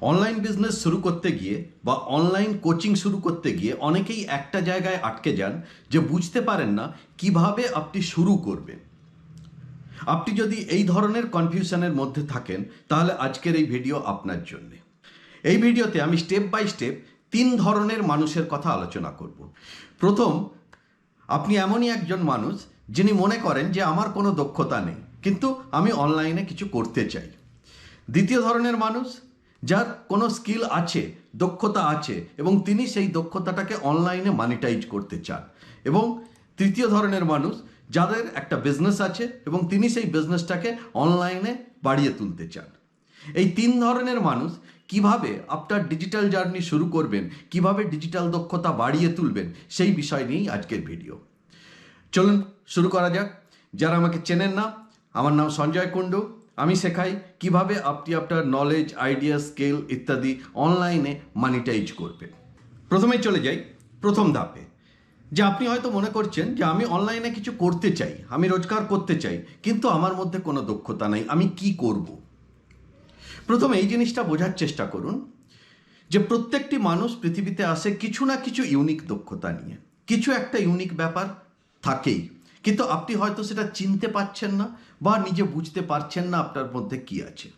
Online business শুরু করতে গিয়ে বা অনলাইন কোচিং শুরু করতে গিয়ে অনেকেই একটা জায়গায় আটকে যান যে বুঝতে পারেন না কীভাবে আপনি শুরু করবেন। আপনি যদি এই ধরনের কনফিউশনের মধ্যে থাকেন, তাহলে আজকের এই ভিডিও আপনার জন্য। এই ভিডিওতে আমি স্টেপ বাই স্টেপ তিন ধরনের মানুষের কথা আলোচনা করব। প্রথম, আপনি এমনই একজন মানুষ যিনি মনে করেন যে আমার কোনো দক্ষতা নেই, কিন্তু আমি অনলাইনে কিছু করতে চাই। দ্বিতীয় ধরনের মানুষ যার কোনো স্কিল আছে, দক্ষতা আছে এবং তিনি সেই দক্ষতাটাকে অনলাইনে মানিটাইজ করতে চান। এবং তৃতীয় ধরনের মানুষ যাদের একটা বিজনেস আছে এবং তিনি সেই বিজনেসটাকে অনলাইনে বাড়িয়ে তুলতে চান। এই তিন ধরনের মানুষ কীভাবে আপনার ডিজিটাল জার্নি শুরু করবেন, কীভাবে ডিজিটাল দক্ষতা বাড়িয়ে তুলবেন, সেই বিষয় নিয়েই আজকের ভিডিও চলুন, শুরু করা যাক। যারা আমাকে চেনেন না, আমার নাম সঞ্জয় কুণ্ডু। আমি শেখাই কীভাবে আপনি আপনার নলেজ আইডিয়া স্কেল ইত্যাদি অনলাইনে মানিটাইজ করবেন। প্রথমেই চলে যাই, প্রথম ধাপে। যে আপনি হয়তো মনে করছেন যে আমি অনলাইনে কিছু করতে চাই, আমি রোজগার করতে চাই, কিন্তু আমার মধ্যে কোনো দক্ষতা নেই, আমি কি করব? প্রথমে এই জিনিসটা বোঝার চেষ্টা করুন যে প্রত্যেকটি মানুষ পৃথিবীতে আসে কিছু না কিছু ইউনিক দক্ষতা নিয়ে। কিছু একটা ইউনিক ব্যাপার থাকেই। কিন্তু আপনি হয়তো সেটা চিনতে পারছেন না বা নিজে বুঝতে পারছেন না আপনার মধ্যে কি আছে।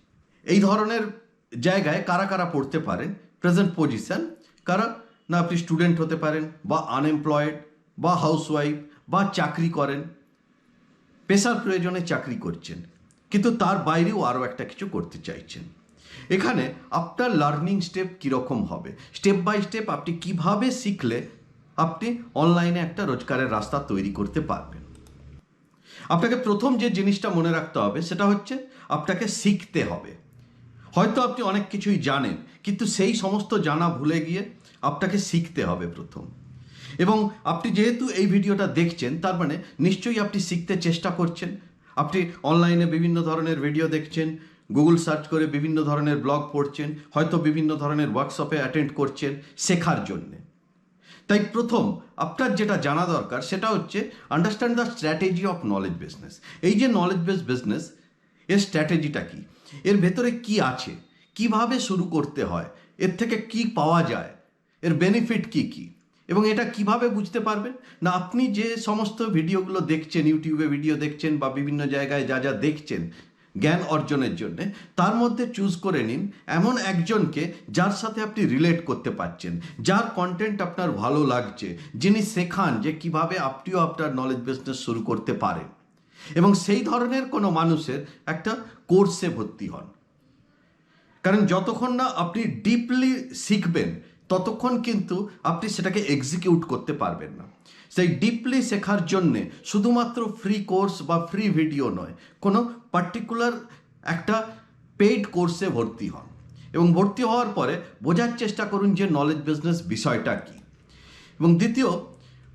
এই ধরনের জায়গায় কারা কারা পড়তে পারেন? প্রেজেন্ট পজিশন কারা? না, আপনি স্টুডেন্ট হতে পারেন বা আনএমপ্লয়েড বা হাউসওয়াইফ বা চাকরি করেন। পেশার প্রয়োজনে চাকরি করছেন, কিন্তু তার বাইরেও আরও একটা কিছু করতে চাইছেন। এখানে আপনার লার্নিং স্টেপ কীরকম হবে? স্টেপ বাই স্টেপ আপনি কীভাবে শিখলে আপনি অনলাইনে একটা রোজগারের রাস্তা তৈরি করতে পারবেন? আপনাকে প্রথম যে জিনিসটা মনে রাখতে হবে সেটা হচ্ছে আপনাকে শিখতে হবে। হয়তো আপনি অনেক কিছুই জানেন, কিন্তু সেই সমস্ত জানা ভুলে গিয়ে আপনাকে শিখতে হবে প্রথম। এবং আপনি যেহেতু এই ভিডিওটা দেখছেন, তার মানে নিশ্চয়ই আপনি শিখতে চেষ্টা করছেন। আপনি অনলাইনে বিভিন্ন ধরনের ভিডিও দেখছেন, গুগল সার্চ করে বিভিন্ন ধরনের ব্লগ পড়ছেন, হয়তো বিভিন্ন ধরনের ওয়ার্কশপে অ্যাটেন্ড করছেন শেখার জন্যে। তাই প্রথম আপনার যেটা জানা দরকার সেটা হচ্ছে understand the strategy of knowledge business এই যে নলেজ বেস বিজনেস এর স্ট্র্যাটেজিটা কি? এর ভেতরে কি আছে? কীভাবে শুরু করতে হয়? এর থেকে কি পাওয়া যায়? এর বেনিফিট কি কি? এবং এটা কীভাবে বুঝতে পারবেন? না, আপনি যে সমস্ত ভিডিওগুলো দেখছেন ইউটিউবে ভিডিও দেখছেন বা বিভিন্ন জায়গায় যা যা দেখছেন জ্ঞান অর্জনের জন্যে, তার মধ্যে চুজ করে নিন এমন একজনকে যার সাথে আপনি রিলেট করতে পারছেন, যার কন্টেন্ট আপনার ভালো লাগছে, যিনি শেখান যে কীভাবে আপনিও আপনার নলেজ বিজনেস শুরু করতে পারেন। এবং সেই ধরনের কোনো মানুষের একটা কোর্সে ভর্তি হন। কারণ যতক্ষণ না আপনি ডিপলি শিখবেন ততক্ষণ কিন্তু আপনি সেটাকে এক্সিকিউট করতে পারবেন না। সেই ডিপলি শেখার জন্যে শুধুমাত্র ফ্রি কোর্স বা ফ্রি ভিডিও নয়, কোনো পার্টিকুলার একটা পেইড কোর্সে ভর্তি হন। এবং ভর্তি হওয়ার পরে বোঝার চেষ্টা করুন যে নলেজ বিজনেস বিষয়টা কী। এবং দ্বিতীয়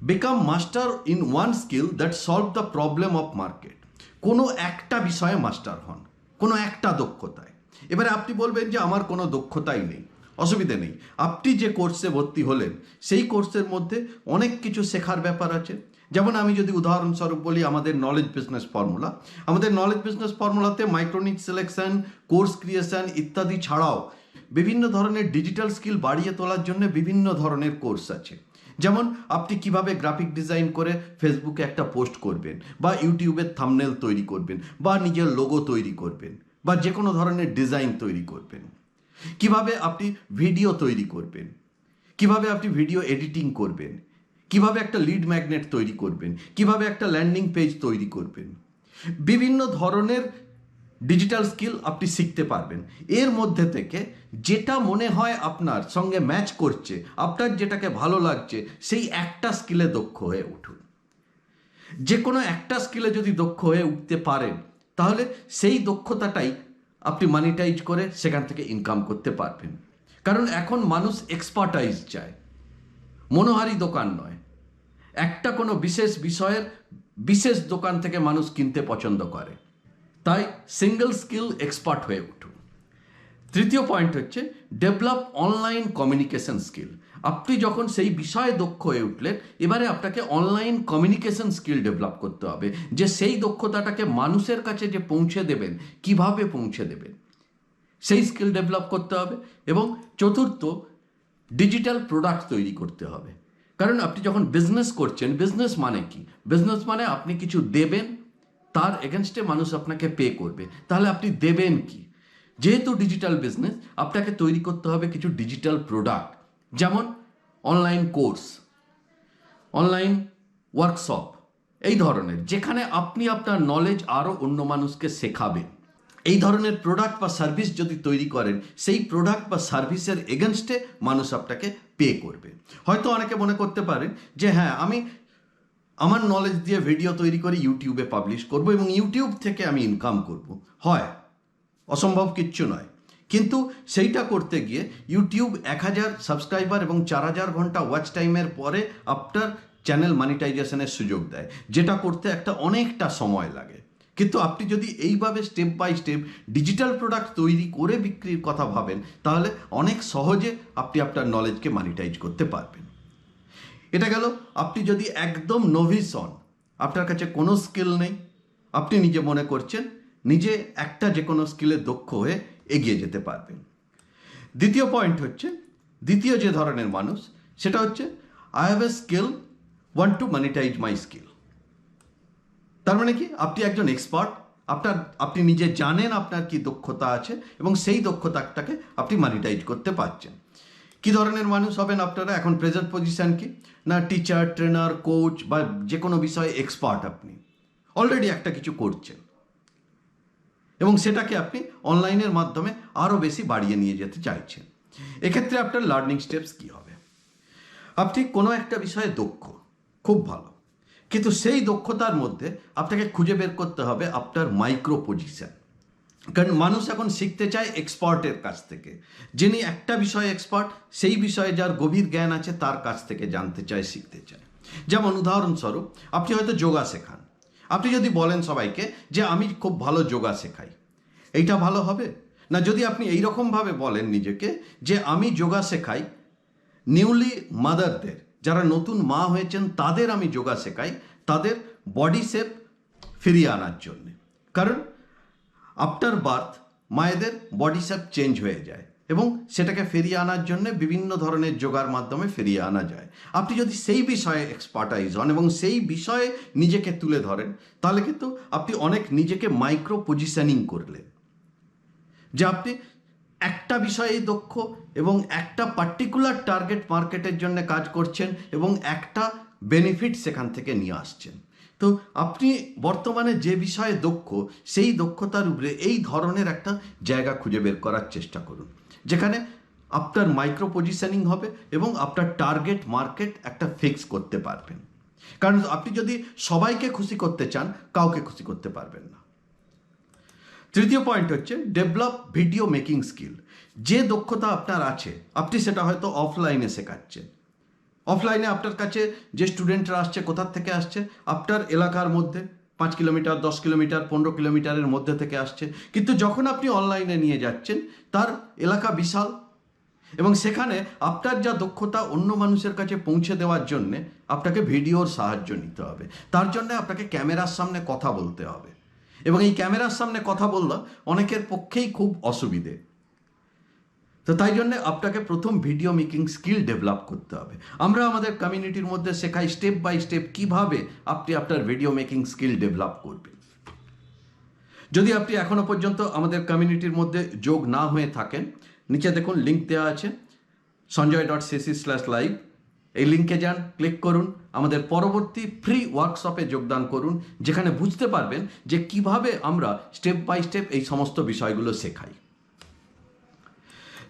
become master in one skill that solve the problem of market কোনো একটা বিষয়ে মাস্টার হন, কোনো একটা দক্ষতায়। এবারে আপনি বলবেন যে আমার কোনো দক্ষতাই নেই। অসুবিধে নেই। আপনি যে কোর্সে ভর্তি হলেন, সেই কোর্সের মধ্যে অনেক কিছু শেখার ব্যাপার আছে। যেমন আমি যদি উদাহরণস্বরূপ বলি, আমাদের নলেজ বিজনেস ফর্মুলা আমাদের knowledge business ফর্মুলাতে micro niche selection course creation ইত্যাদি ছাড়াও বিভিন্ন ধরনের ডিজিটাল স্কিল বাড়িয়ে তোলার জন্য বিভিন্ন ধরনের কোর্স আছে। যেমন আপনি কীভাবে গ্রাফিক ডিজাইন করে ফেসবুকে একটা পোস্ট করবেন, বা ইউটিউবের থামনেল তৈরি করবেন, বা নিজের লোগো তৈরি করবেন, বা যে কোনো ধরনের ডিজাইন তৈরি করবেন। কীভাবে আপনি ভিডিও তৈরি করবেন? কীভাবে আপনি ভিডিও এডিটিং করবেন? কীভাবে একটা লিড ম্যাগনেট তৈরি করবেন? কীভাবে একটা ল্যান্ডিং পেজ তৈরি করবেন? বিভিন্ন ধরনের ডিজিটাল স্কিল আপনি শিখতে পারবেন। এর মধ্যে থেকে যেটা মনে হয় আপনার সঙ্গে ম্যাচ করছে, আপনার যেটাকে ভালো লাগছে, সেই একটা স্কিলে দক্ষ হয়ে উঠুন। যে কোনো একটা স্কিলে যদি দক্ষ হয়ে উঠতে পারেন, তাহলে সেই দক্ষতাটাই আপনি মানিটাইজ করে সেখান থেকে ইনকাম করতে পারবেন। কারণ এখন মানুষ এক্সপার্টাইজ চায়। মনোহারি দোকান নয়। একটা কোনো বিশেষ বিষয়ের বিশেষ দোকান থেকে মানুষ কিনতে পছন্দ করে। তাই সিঙ্গল স্কিল এক্সপার্ট হয়ে উঠুন। তৃতীয় পয়েন্ট হচ্ছে ডেভেলপ অনলাইন কমিউনিকেশন স্কিল আপনি যখন সেই বিষয়ে দক্ষ হয়ে উঠলেন, এবারে আপনাকে অনলাইন কমিউনিকেশন স্কিল ডেভেলপ করতে হবে, যে সেই দক্ষতাটাকে মানুষের কাছে যে পৌঁছে দেবেন, কীভাবে পৌঁছে দেবেন, সেই স্কিল ডেভেলপ করতে হবে এবং চতুর্থ ডিজিটাল প্রোডাক্ট তৈরি করতে হবে। কারণ আপনি যখন বিজনেস করছেন বিজনেস মানে কি? বিজনেস মানে আপনি কিছু দেবেন, তার এগেনস্টে মানুষ আপনাকে পে করবে। তাহলে আপনি দেবেন কি? যেহেতু ডিজিটাল বিজনেস আপনাকে তৈরি করতে হবে কিছু ডিজিটাল প্রোডাক্ট যেমন অনলাইন কোর্স অনলাইন ওয়ার্কশপ এই ধরনের, যেখানে আপনি আপনার নলেজ আরও অন্য মানুষকে শেখাবেন। এই ধরনের প্রোডাক্ট বা সার্ভিস যদি তৈরি করেন, সেই প্রোডাক্ট বা সার্ভিসের এগেনস্টে মানুষ আপনাকে পে করবে। হয়তো অনেকে মনে করতে পারেন যে হ্যাঁ আমি আমার নলেজ দিয়ে ভিডিও তৈরি করে ইউটিউবে পাবলিশ করব এবং ইউটিউব থেকে আমি ইনকাম করব। হয়। অসম্ভব কিচ্ছু নয়। কিন্তু সেইটা করতে গিয়ে ইউটিউব এক হাজার সাবস্ক্রাইবার এবং চার হাজার ঘণ্টা ওয়াচ টাইমের পরে আপনার চ্যানেল মনিটাইজেশনের সুযোগ দেয়, যেটা করতে একটা অনেকটা সময় লাগে। কিন্তু আপনি যদি এইভাবে step by step digital product তৈরি করে বিক্রির কথা ভাবেন, তাহলে অনেক সহজে আপনি আপনার নলেজকে মনিটাইজ করতে পারবেন। এটা গেল, আপনি যদি একদম নভিস হন, আপনার কাছে কোনো স্কিল নেই, আপনি নিজে মনে করছেন নিজে একটা যে কোনো স্কিলে দক্ষ হয়ে এগিয়ে যেতে পারবেন। দ্বিতীয় পয়েন্ট হচ্ছে, দ্বিতীয় যে ধরনের মানুষ, সেটা হচ্ছে I have a skill want to monetize my skill তার মানে কি? আপনি একজন এক্সপার্ট আপনার, আপনি নিজে জানেন আপনার কি দক্ষতা আছে এবং সেই দক্ষতাটাকে আপনি মানিটাইজ করতে পারছেন। কি ধরনের মানুষ হবেন আপনারা? এখন প্রেজেন্ট পজিশন কি? না টিচার ট্রেনার কোচ বা যে কোনো বিষয়ে এক্সপার্ট আপনি। অলরেডি একটা কিছু করছেন। এবং সেটাকে আপনি অনলাইনের মাধ্যমে আরও বেশি বাড়িয়ে নিয়ে যেতে চাইছেন। এক্ষেত্রে আপনার লার্নিং স্টেপস কী হবে? আপনি কোনো একটা বিষয়ে দক্ষ, খুব ভালো। কিন্তু সেই দক্ষতার মধ্যে আপনাকে খুঁজে বের করতে হবে আপনার মাইক্রো পজিশন কারণ মানুষ এখন শিখতে চায় এক্সপার্টের কাছ থেকে। যিনি একটা বিষয়ে এক্সপার্ট সেই বিষয়ে যার গভীর জ্ঞান আছে তার কাছ থেকে জানতে চায়, শিখতে চায়। যেমন উদাহরণস্বরূপ, আপনি হয়তো যোগা শেখান। আপনি যদি বলেন সবাইকে যে আমি খুব ভালো যোগা শেখাই, এইটা ভালো হবে? না, যদি আপনি এইরকমভাবে বলেন নিজেকে যে আমি যোগা শেখাই, নিউলি মাদারদের যারা নতুন মা হয়েছেন, তাদের আমি যোগা শেখাই, তাদের বডি শেপ ফিরিয়ে আনার জন্যে। কারণ আফটার বার্থ মায়েদের বডি শেপ চেঞ্জ হয়ে যায়। এবং সেটাকে ফিরিয়ে আনার জন্য বিভিন্ন ধরনের যোগার মাধ্যমে ফিরিয়ে আনা যায়। আপনি যদি সেই বিষয়ে এক্সপার্টাইজ হন এবং সেই বিষয়ে নিজেকে তুলে ধরেন, তাহলে কিন্তু আপনি অনেক নিজেকে মাইক্রো পজিশনিং করলেন। যে আপনি একটা বিষয়ে দক্ষ এবং একটা পার্টিকুলার টার্গেট মার্কেটের জন্য কাজ করছেন এবং একটা বেনিফিট সেখান থেকে নিয়ে আসছেন। তো আপনি বর্তমানে যে বিষয়ে দক্ষ, সেই দক্ষতার উপরে এই ধরনের একটা জায়গা খুঁজে বের করার চেষ্টা করুন। যেখানে আপনার মাইক্রো পজিশনিং হবে এবং আপনার টার্গেট মার্কেট একটা ফিক্স করতে পারবেন। কারণ আপনি যদি সবাইকে খুশি করতে চান, কাউকে খুশি করতে পারবেন না। তৃতীয় পয়েন্ট হচ্ছে ডেভেলপ ভিডিও মেকিং স্কিল যে দক্ষতা আপনার আছে, আপনি সেটা হয়তো অফলাইনে শেখাচ্ছেন। অফলাইনে আপনার কাছে যে স্টুডেন্টরা আসছে, কোথার থেকে আসছে, আপনার এলাকার মধ্যে। পাঁচ কিলোমিটার, দশ কিলোমিটার, পনেরো কিলোমিটারের মধ্যে থেকে আসছে। কিন্তু যখন আপনি অনলাইনে নিয়ে যাচ্ছেন, তার এলাকা বিশাল এবং সেখানে আপনার যা দক্ষতা অন্য মানুষের কাছে পৌঁছে দেওয়ার জন্যে আপনাকে ভিডিওর সাহায্য নিতে হবে। তার জন্য আপনাকে ক্যামেরার সামনে কথা বলতে হবে। এবং এই ক্যামেরার সামনে কথা বললে অনেকের পক্ষেই খুব অসুবিধে। তো তাই জন্য আপনাকে প্রথম ভিডিও মেকিং স্কিল ডেভেলপ করতে হবে। আমরা আমাদের কমিউনিটির মধ্যে শেখাই স্টেপ বাই স্টেপ কীভাবে আপনি আপনার ভিডিও মেকিং স্কিল ডেভেলপ করবেন। যদি আপনি এখনও পর্যন্ত আমাদের কমিউনিটির মধ্যে যোগ না হয়ে থাকেন, নিচে দেখুন লিঙ্ক দেওয়া আছে Sanjay dot CC slash live এই লিঙ্কে যান ক্লিক করুন, আমাদের পরবর্তী ফ্রি ওয়ার্কশপে যোগদান করুন, যেখানে বুঝতে পারবেন যে কীভাবে আমরা স্টেপ বাই স্টেপ এই সমস্ত বিষয়গুলো শেখাই।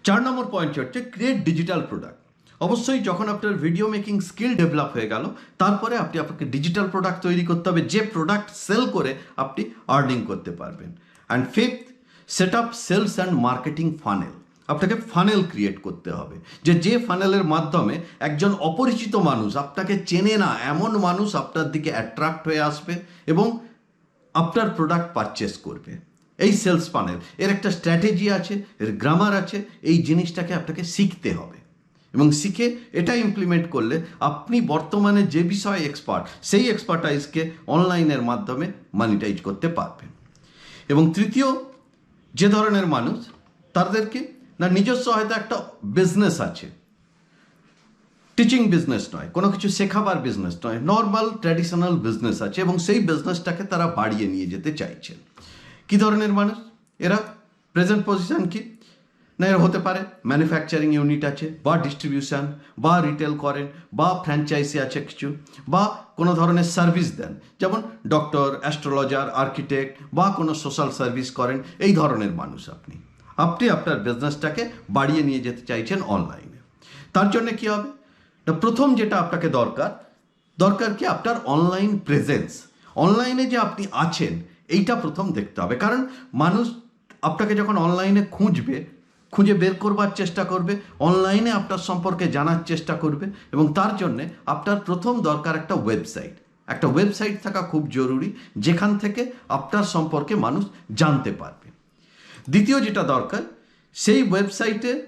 চার নম্বর পয়েন্ট হচ্ছে ক্রিয়েট ডিজিটাল প্রোডাক্ট অবশ্যই যখন আপনার ভিডিও মেকিং স্কিল ডেভেলপ হয়ে গেল, তারপরে আপনি আপনাকে ডিজিটাল প্রোডাক্ট তৈরি করতে হবে, যে প্রোডাক্ট সেল করে আপনি আর্নিং করতে পারবেন. And fifth set up sales and marketing funnel আপনাকে ফানেল ক্রিয়েট করতে হবে। যে যে ফানেলের মাধ্যমে একজন অপরিচিত মানুষ, আপনাকে চেনে না, এমন মানুষ আপনার দিকে অ্যাট্রাক্ট হয়ে আসবে এবং আপনার প্রোডাক্ট পারচেস করবে। এই সেলস ফানেল এর একটা স্ট্র্যাটেজি আছে, এর গ্রামার আছে, এই জিনিসটাকে আপনাকে শিখতে হবে। এবং শিখে এটা ইমপ্লিমেন্ট করলে আপনি বর্তমানে যে বিষয়ে এক্সপার্ট সেই এক্সপার্টাইজকে অনলাইনের মাধ্যমে মানিটাইজ করতে পারবেন। এবং তৃতীয়, যে ধরনের মানুষ, তাদেরকে না, নিজস্ব হয়তো একটা বিজনেস আছে। টিচিং বিজনেস নয়, কোনো কিছু শেখাবার বিজনেস নয় নর্মাল ট্র্যাডিশনাল বিজনেস আছে এবং সেই বিজনেসটাকে তারা বাড়িয়ে নিয়ে যেতে চাইছেন। কি ধরনের মানুষ? এরা প্রেজেন্ট পজিশন কি? না, এরা হতে পারে ম্যানুফ্যাকচারিং ইউনিট আছে, বা ডিস্ট্রিবিউশন বা রিটেল করেন, বা ফ্র্যাঞ্চাইজি আছে কিছু, বা কোনো ধরনের সার্ভিস দেন। যেমন ডক্টর অ্যাস্ট্রোলজার আর্কিটেক্ট বা কোনো সোশ্যাল সার্ভিস করেন, এই ধরনের মানুষ আপনি। আপনি আপনার বিজনেসটাকে বাড়িয়ে নিয়ে যেতে চাইছেন অনলাইনে তার জন্য কি হবে? প্রথম যেটা আপনাকে দরকার দরকার কি আপনার অনলাইন প্রেজেন্স অনলাইনে যে আপনি আছেন এইটা প্রথম দেখতে হবে। কারণ মানুষ আপনাকে যখন অনলাইনে খুঁজবে, খুঁজে বের করবার চেষ্টা করবে অনলাইনে আপনার সম্পর্কে জানার চেষ্টা করবে এবং তার জন্যে আপনার প্রথম দরকার একটা ওয়েবসাইট একটা ওয়েবসাইট থাকা খুব জরুরি, যেখান থেকে আপনার সম্পর্কে মানুষ জানতে পারবে। দ্বিতীয় যেটা দরকার, সেই ওয়েবসাইটে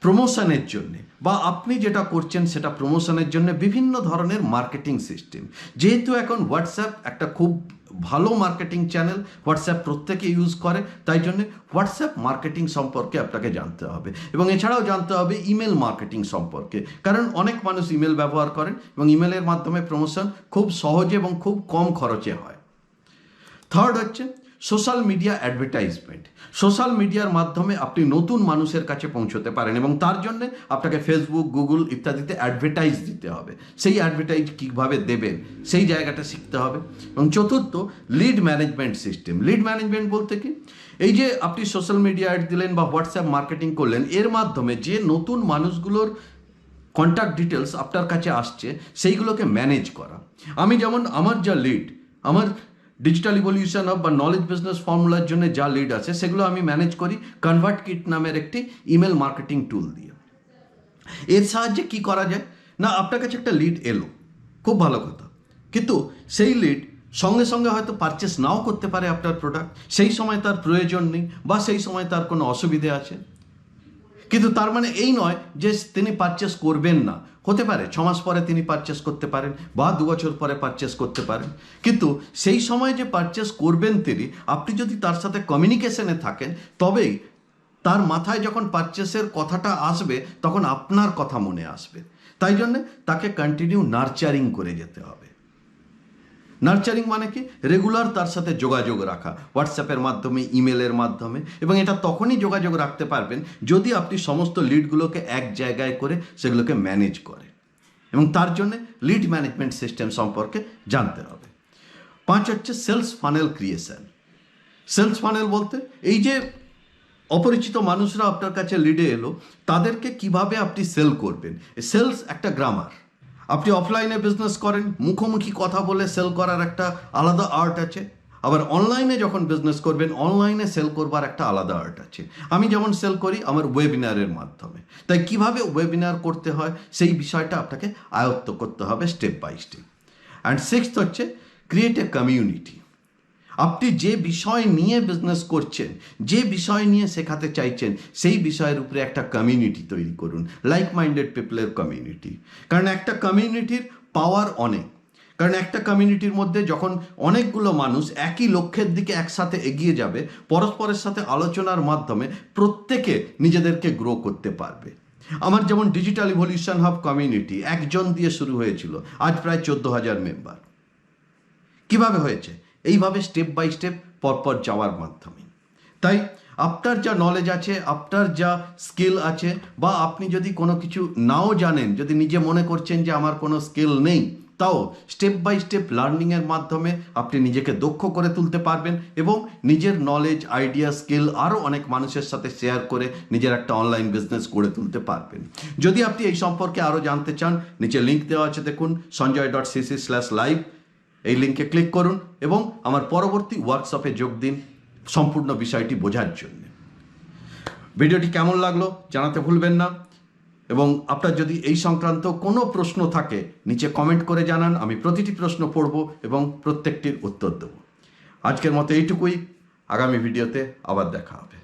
প্রমোশনের জন্য বা আপনি যেটা করছেন সেটা প্রমোশনের জন্য বিভিন্ন ধরনের মার্কেটিং সিস্টেম যেহেতু এখন হোয়াটসঅ্যাপ একটা খুব ভালো মার্কেটিং চ্যানেল হোয়াটসঅ্যাপ প্রত্যেকে ইউজ করে, তাই জন্য হোয়াটসঅ্যাপ মার্কেটিং সম্পর্কে আপনাকে জানতে হবে। এবং এছাড়াও জানতে হবে ইমেল মার্কেটিং সম্পর্কে। কারণ অনেক মানুষ ইমেল ব্যবহার করেন এবং ইমেলের মাধ্যমে প্রমোশন খুব সহজে এবং খুব কম খরচে হয়। থার্ড হচ্ছে সোশ্যাল মিডিয়া অ্যাডভার্টাইজমেন্ট সোশ্যাল মিডিয়ার মাধ্যমে আপনি নতুন মানুষের কাছে পৌঁছতে পারেন এবং তার জন্য আপনাকে ফেসবুক গুগল ইত্যাদিতে অ্যাডভার্টাইজ দিতে হবে। সেই অ্যাডভার্টাইজ কীভাবে দেবেন, সেই জায়গাটা শিখতে হবে। এবং চতুর্থ lead management system lead management বলতে কি? এই যে আপনি সোশ্যাল মিডিয়া অ্যাড দিলেন বা হোয়াটসঅ্যাপ মার্কেটিং করলেন, এর মাধ্যমে যে নতুন মানুষগুলোর কন্ট্যাক্ট ডিটেলস আপনার কাছে আসছে, সেইগুলোকে ম্যানেজ করা। আমি যেমন, আমার যা লিড আমার ডিজিটাল ইভলিউশন অফ বা নলেজ বিজনেস ফর্মুলার জন্য যা লিড আছে, সেগুলো আমি ম্যানেজ করি। কনভার্ট কিট নামের একটি ইমেল মার্কেটিং টুল দিয়ে। এর সাহায্যে কি করা যায়? না, আপনার কাছে একটা লিড এলো। খুব ভালো কথা। কিন্তু সেই লিড সঙ্গে সঙ্গে হয়তো পারচেস নাও করতে পারে আপনার প্রোডাক্ট সেই সময় তার প্রয়োজন নেই বা সেই সময় তার কোনো অসুবিধে আছে। কিন্তু তার মানে এই নয় যে তিনি পারচেস করবেন না। হতে পারে, ছ মাস পরে তিনি পারচেস করতে পারেন বা দু বছর পরে পারচেস করতে পারেন। কিন্তু সেই সময় যে পারচেস করবেন তিনি, আপনি যদি তার সাথে কমিউনিকেশনে থাকেন, তবেই তার মাথায় যখন পারচেসের কথাটা আসবে, তখন আপনার কথা মনে আসবে। তাই জন্যে তাকে কন্টিনিউ নার্চারিং করে যেতে হবে। নার্চারিং মানে কি? রেগুলার তার সাথে যোগাযোগ রাখা। হোয়াটসঅ্যাপের মাধ্যমে ইমেলের মাধ্যমে। এবং এটা তখনই যোগাযোগ রাখতে পারবেন যদি আপনি সমস্ত লিডগুলোকে এক জায়গায় করে সেগুলোকে ম্যানেজ করে। এবং তার জন্য লিড ম্যানেজমেন্ট সিস্টেম সম্পর্কে জানতে হবে। পাঁচ হচ্ছে sales funnel creation sales funnel বলতে এই যে অপরিচিত মানুষরা আপনার কাছে লিডে এলো, তাদেরকে কীভাবে আপনি সেল করবেন? সেলস একটা গ্রামার আপনি অফলাইনে বিজনেস করেন, মুখোমুখি কথা বলে সেল করার একটা আলাদা আর্ট আছে। আবার অনলাইনে যখন বিজনেস করবেন অনলাইনে সেল করবার একটা আলাদা আর্ট আছে। আমি যেমন সেল করি আমার ওয়েবিনারের মাধ্যমে। তাই কীভাবে ওয়েবিনার করতে হয়, সেই বিষয়টা আপনাকে আয়ত্ত করতে হবে step by step and sixth হচ্ছে ক্রিয়েট এ কমিউনিটি আপনি যে বিষয় নিয়ে বিজনেস করছেন, যে বিষয় নিয়ে শেখাতে চাইছেন, সেই বিষয়ের উপরে একটা কমিউনিটি তৈরি করুন লাইক মাইন্ডেড পিপলের কমিউনিটি কারণ একটা কমিউনিটির পাওয়ার অনেক। কারণ একটা কমিউনিটির মধ্যে যখন অনেকগুলো মানুষ একই লক্ষ্যের দিকে একসাথে এগিয়ে যাবে, পরস্পরের সাথে আলোচনার মাধ্যমে প্রত্যেকে নিজেদেরকে গ্রো করতে পারবে। আমার যেমন ডিজিটাল ইভলিউশন হাব কমিউনিটি একজন দিয়ে শুরু হয়েছিল, আজ প্রায় চোদ্দ হাজার মেম্বার কীভাবে হয়েছে? এইভাবে স্টেপ বাই স্টেপ পরপর যাওয়ার মাধ্যমে। তাই আপনার যা নলেজ আছে, আপনার যা স্কিল আছে, বা আপনি যদি কোনো কিছু নাও জানেন, যদি নিজে মনে করছেন যে আমার কোনো স্কিল নেই, তাও স্টেপ বাই স্টেপ লার্নিংয়ের মাধ্যমে আপনি নিজেকে দক্ষ করে তুলতে পারবেন এবং নিজের নলেজ আইডিয়া স্কিল আরও অনেক মানুষের সাথে শেয়ার করে নিজের একটা অনলাইন বিজনেস গড়ে তুলতে পারবেন। যদি আপনি এই সম্পর্কে আরও জানতে চান, নিচে লিঙ্ক দেওয়া আছে, দেখুন Sanjay dot CC slash live এই লিঙ্কে ক্লিক করুন এবং আমার পরবর্তী ওয়ার্কশপে যোগ দিন সম্পূর্ণ বিষয়টি বোঝার জন্য। ভিডিওটি কেমন লাগল জানাতে ভুলবেন না এবং আপনার যদি এই সংক্রান্ত কোনো প্রশ্ন থাকে, নিচে কমেন্ট করে জানান, আমি প্রতিটি প্রশ্ন পড়ব এবং প্রত্যেকটির উত্তর দেব। আজকের মতো এইটুকুই। আগামী ভিডিওতে আবার দেখা হবে।